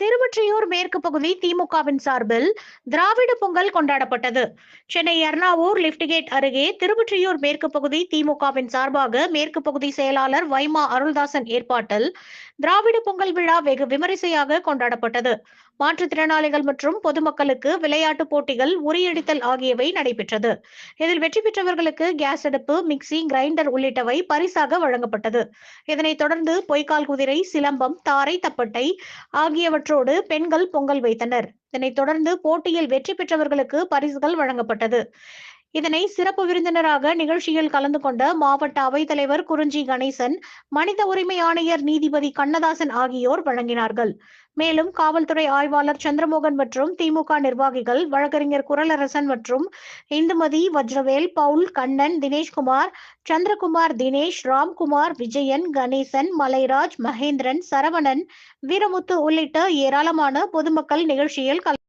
திருவொற்றியூர் மேற்கு பகுதி திமுகவின் சார்பில் திராவிட பொங்கல் கொண்டாடப்பட்டது. சென்னை எர்ணாவூர் லிப்ட் கேட் அருகே திருவொற்றியூர் மேற்கு பகுதி திமுகவின் சார்பாக மேற்கு பகுதி செயலாளர் வைமா அருள்தாசன் ஏற்பாட்டில் திராவிட பொங்கல் விழா வெகு விமரிசையாக கொண்டாடப்பட்டது. மாற்றுத்திறனாளிகள் மற்றும் பொதுமக்களுக்கு விளையாட்டுப் போட்டிகள் உரியடித்தல் ஆகியவை நடைபெற்றது. இதில் வெற்றி பெற்றவர்களுக்கு கேஸ் அடுப்பு மிக்சி கிரைண்டர் உள்ளிட்டவை பரிசாக வழங்கப்பட்டது. இதனைத் தொடர்ந்து பொய்க்கால் குதிரை சிலம்பம் தாரை தப்பட்டை ஆகியவற்றோடு பெண்கள் பொங்கல் வைத்தனர். இதனைத் தொடர்ந்து போட்டியில் வெற்றி பெற்றவர்களுக்கு பரிசுகள் வழங்கப்பட்டது. இதனை சிறப்பு விருந்தினராக நிகழ்ச்சியில் கலந்து கொண்ட மாவட்ட அவைத்தலைவர் குறிஞ்சி கணேசன் மனித உரிமை ஆணையர் நீதிபதி கண்ணதாசன் ஆகியோர் வழங்கினார்கள். மேலும் காவல்துறை ஆய்வாளர் சந்திரமோகன் மற்றும் திமுக நிர்வாகிகள் வழக்கறிஞர் குரலரசன் மற்றும் இந்துமதி வஜ்ரவேல் பவுல் கண்ணன் தினேஷ்குமார் சந்திரகுமார் தினேஷ் ராம்குமார் விஜயன் கணேசன் மலைராஜ் மகேந்திரன் சரவணன் வீரமுத்து உள்ளிட்ட ஏராளமான பொதுமக்கள் நிகழ்ச்சியில் கல